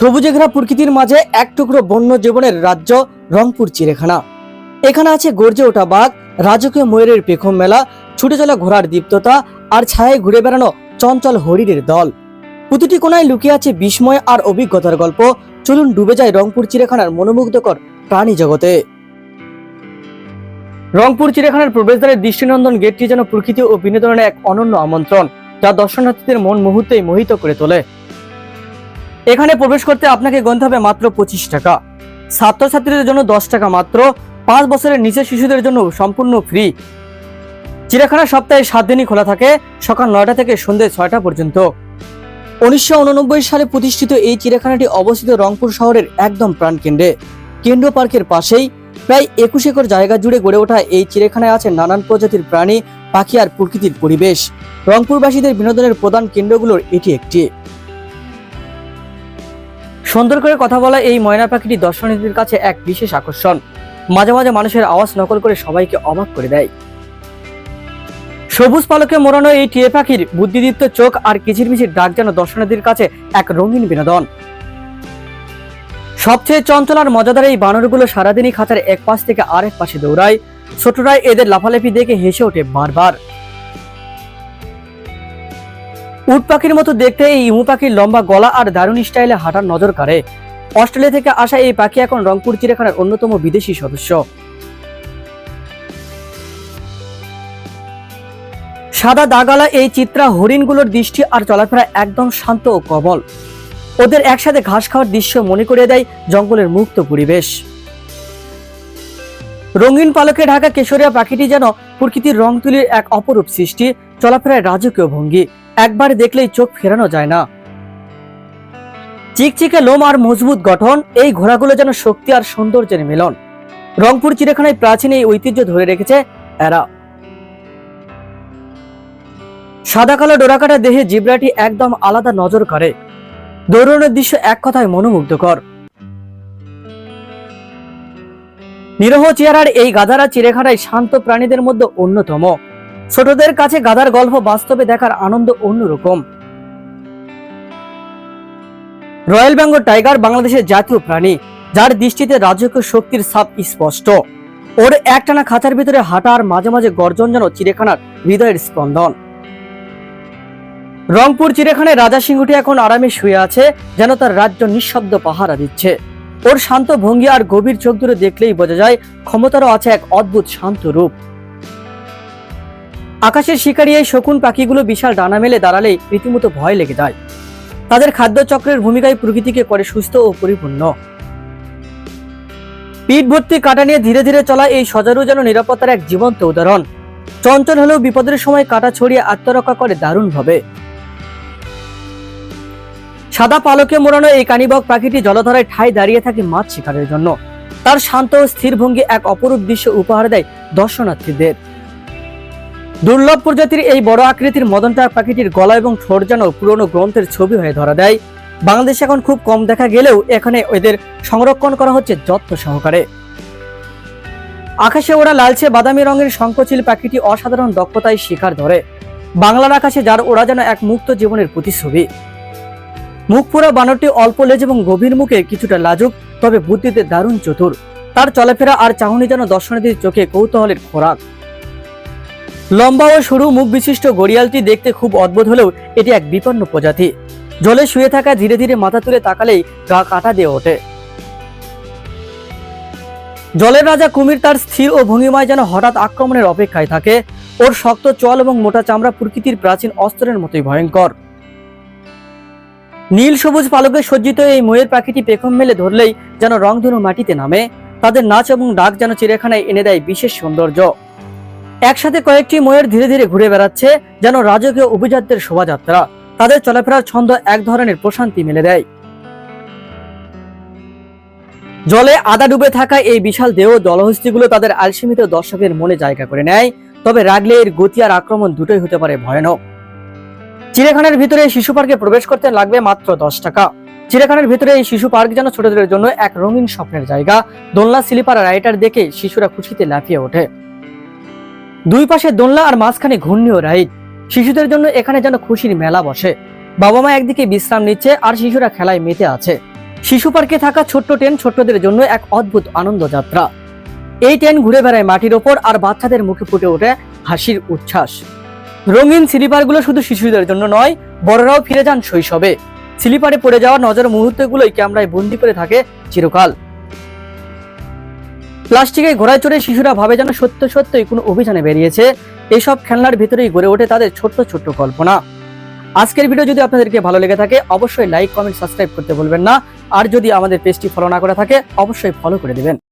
সবুজে ঘেরা প্রকৃতির মাঝে এক টুকরো বন্য জীবনের রাজ্য রংপুর চিড়েখানা এখানে আছে গর্জে ওঠা বাঘ, রাজকীয় ময়ূরের পেখম মেলা, ছুটে চলা ঘোড়ার দীপ্ততা আর ছায়ায় ঘুরে বেড়ানো চঞ্চল হরিণের দল। প্রতিটি কোনায় লুকিয়ে আছে বিস্ময় আর অভিজ্ঞতার গল্প। চলুন ডুবে যায় রংপুর চিড়েখানার মনোমুগ্ধকর প্রাণী জগতে। রংপুর চিড়িয়াখানার প্রবেশদ্বারের দৃষ্টিনন্দন গেটটি যেন প্রকৃতি ও বিনোদনের এক অনন্য আমন্ত্রণ, যা দর্শনার্থীদের মন মুহূর্তেই মোহিত করে তোলে। এখানে প্রবেশ করতে আপনাকে গুনতে হবে মাত্র পঁচিশ টাকা। ছাত্রছাত্রীদের জন্য দশ টাকা মাত্র, পাঁচ বছরের নিচে শিশুদের জন্য সম্পূর্ণ ফ্রি। চিড়িয়াখানা সপ্তাহে সাত দিনই খোলা থাকে, সকাল নয়টা থেকে সন্ধ্যে ছয়টা পর্যন্ত। উনিশশো উননব্বই সালে প্রতিষ্ঠিত এই চিড়িয়াখানাটি অবস্থিত রংপুর শহরের একদম প্রাণকেন্দ্রে। কেন্দ্র পার্কের পাশেই প্রায় একুশ একর জায়গা জুড়ে গড়ে ওঠা এই চিড়িয়াখানায় আছে নানান প্রজাতির প্রাণী, পাখি আর প্রকৃতির পরিবেশ। রংপুরবাসীদের বিনোদনের প্রধান কেন্দ্রগুলোর এটি একটি। সুন্দর করে কথা বলা এই ময়না পাখিটি দর্শনার্থীদের কাছে এক বিশেষ আকর্ষণ। মাঝে মাঝে মানুষের আওয়াজ নকল করে সবাইকে অবাক করে দেয়। সবুজ পালকে মোড়ানো এই টিয়ে পাখির বুদ্ধিদীপ্ত চোখ আর কিচিরমিচির ডাক যেন দর্শনার্থীদের কাছে এক রঙিন বিনোদন। সবচেয়ে চঞ্চল আর মজাদার এই বানরগুলো সারাদিনই খাঁচার এক পাশ থেকে আরেক পাশে দৌড়ায়। ছোটরাই এদের লাফালাফি দেখে হেসে ওঠে বারবার। উট পাখির মতো দেখতে এই ইমু পাখির লম্বা গলা আর দারুণ স্টাইলে হাঁটার নজর কাড়ে। অস্ট্রেলিয়া থেকে আসা এই পাখি এখন রংপুর, চিড়িয়াখানার অন্যতম বিদেশি সদস্য। সাদা দাগালা এই চিত্রা হরিণগুলোর দৃষ্টি আর চলাফেরা একদম শান্ত ও কবল ওদের একসাথে ঘাস খাওয়ার দৃশ্য মনে করে দেয় জঙ্গলের মুক্ত পরিবেশ। রঙিন পালকে ঢাকা কেশরিয়া পাখিটি যেন প্রকৃতির রং তুলির এক অপরূপ সৃষ্টি, চলাফেরায় রাজকীয় ভঙ্গি। একবার দেখলেই চোখ ফেরানো যায় না। চিকচিকে লোম আর মজবুত গঠন, এই ঘোড়াগুলো যেন শক্তি আর সৌন্দর্যের মিলন। রংপুর চিড়িয়াখানায় প্রাচীন এই ঐতিহ্য ধরে রেখেছে এরা। সাদা কালো ডোরাকাটা দেহে জিব্রাটি একদম আলাদা নজর করে। দৌড়ানোর দৃশ্য এক কথায় মনোমুগ্ধকর। নিরহ চেহারার এই গাধারা চিড়েখানায় শান্ত প্রাণীদের মধ্যে অন্যতম। ছোটদের কাছে গাধার গল্প বাস্তবে দেখার আনন্দ অন্যরকম। রয়্যাল বেঙ্গল টাইগার বাংলাদেশের জাতীয় প্রাণী, যার দৃষ্টিতে রাজকীয় শক্তির ছাপ স্পষ্ট। ওর একটানা খাঁচার ভিতরে হাঁটা আর মাঝে মাঝে গর্জন যেন চিড়েখানার হৃদয়ের স্পন্দন। রংপুর চিড়িয়াখানায় রাজা সিংহটি এখন আরামে শুয়ে আছে, যেন তার রাজ্য নিঃশব্দ পাহারা দিচ্ছে। ওর শান্ত ভঙ্গি আর গভীর চোখ দূরে দেখলেই বোঝা যায়, ক্ষমতারও আছে এক অদ্ভুত শান্ত রূপ। আকাশের শিকারী এই শকুন পাখিগুলো বিশাল ডানা মেলে দাঁড়ালে রীতিমতো ভয় লেগে যায়। তাদের খাদ্যচক্রের ভূমিকায় প্রকৃতিকে করে সুস্থ ও পরিপূর্ণ। পিঠ ভর্তি কাটা নিয়ে ধীরে ধীরে চলা এই সজারু যেন নিরাপত্তার এক জীবন্ত উদাহরণ। চঞ্চল হলেও বিপদের সময় কাটা ছড়িয়ে আত্মরক্ষা করে দারুণভাবে। সাদা পালকে মোড়ানো এই কানিবক পাখিটি জলধারায় ঠাই দাঁড়িয়ে থাকে মাছ শিকারের জন্য। তার শান্ত ও স্থির ভঙ্গি এক অপরূপ দৃশ্য উপহার দেয় দর্শনার্থীদের। দুর্লভ প্রজাতির এই বড় আকৃতির মদনটা পাখিটির গলা এবং ঠোঁট যেন পুরনো গ্রন্থের ছবি হয়ে ধরা দেয়। বাংলাদেশে এখন খুব কম দেখা গেলেও এখানে এদের সংরক্ষণ করা হচ্ছে যত্ন সহকারে। আকাশে ওরা লালচে বাদামি রঙের শঙ্খচিল পাখিটি অসাধারণ দক্ষতায় শিকার ধরে। বাংলার আকাশে যার ওরা যেন এক মুক্ত জীবনের প্রতিচ্ছবি। মুখ পোড়া বানরটি অল্প লেজ এবং গভীর মুখে কিছুটা লাজুক, তবে বুদ্ধিতে দারুণ চতুর। তার চলাফেরা আর চাহনি যেন দর্শনার্থীর চোখে কৌতূহলের খোরাক। লম্বা ও সরু মুখ বিশিষ্ট গড়িয়ালটি দেখতে খুব অদ্ভুত হলেও এটি এক বিপন্ন প্রজাতি। জলে শুয়ে থাকা ধীরে ধীরে মাথা তুলে তাকালেই গা কাটা দিয়ে ওঠে। জলের রাজা কুমির তার স্থির ও ভঙ্গিমায় যেন হঠাৎ আক্রমণের অপেক্ষায় থাকে। ওর শক্ত চল এবং মোটা চামড়া প্রকৃতির প্রাচীন অস্ত্রের মতোই ভয়ঙ্কর। নীল সবুজ পালকে সজ্জিত এই ময়ের পাখিটি পেখম মেলে ধরলেই যেন রংধনু মাটিতে নামে। তাদের নাচ এবং ডাক যেন চিড়িয়াখানায় এনে দেয় বিশেষ সৌন্দর্য। একসাথে কয়েকটি ময়ের ধীরে ধীরে ঘুরে বেড়াচ্ছে যেন রাজকীয় অভিজাতদের শোভাযাত্রা। তাদের চলাফেরার ছন্দ এক ধরনের প্রশান্তি মেলে দেয়। জলে আদা ডুবে থাকা এই বিশাল দেহ জলহস্তিগুলো তাদের আলসীমিত দর্শকের মনে জায়গা করে নেয়। তবে রাগলে এর গতি আর আক্রমণ দুটোই হতে পারে ভয়ানক। চিড়িয়াখানার ভিতরে শিশু পার্কে প্রবেশ করতে লাগবে মাত্র দশ টাকা। চিড়িয়াখানার ভিতরে এই শিশু পার্ক যেন ছোটদের জন্য এক রঙিন স্বপ্নের জায়গা। দোলনা, স্লিপার রাইটার দেখে শিশুরা খুশিতে লাফিয়ে ওঠে। দুই পাশে দোলনা আর মাঝখানে ঘূর্ণিও রাইড শিশুদের জন্য এখানে যেন খুশির মেলা বসে। বাবা মা একদিকে বিশ্রাম নিচ্ছে আর শিশুরা খেলায় মেতে আছে। শিশু পার্কে থাকা ছোট্ট ট্রেন ছোট্টদের জন্য এক অদ্ভুত আনন্দ যাত্রা। এই ট্রেন ঘুরে বেড়ায় মাটির ওপর আর বাচ্চাদের মুখে ফুটে ওঠে হাসির উচ্ছ্বাস। রঙিন স্লিপারগুলো শুধু শিশুদের জন্য নয়, বড়রাও ফিরে যান শৈশবে। স্লিপারে পড়ে যাওয়া নজর মুহূর্তগুলোই ক্যামেরায় বন্দি করে থাকে চিরকাল। প্লাস্টিকে ঘোড়ায় চড়ে শিশুরা ভাবে যেন সত্য সত্যই কোনো অভিযানে বেরিয়েছে। এসব খেলনার ভিতরেই গড়ে ওঠে তাদের ছোট্ট ছোট্ট কল্পনা। আজকের ভিডিও যদি আপনাদেরকে ভালো লেগে থাকে, অবশ্যই লাইক, কমেন্ট, সাবস্ক্রাইব করতে বলবেন না। আর যদি আমাদের পেজটি ফলো না করে থাকে, অবশ্যই ফলো করে দিবেন।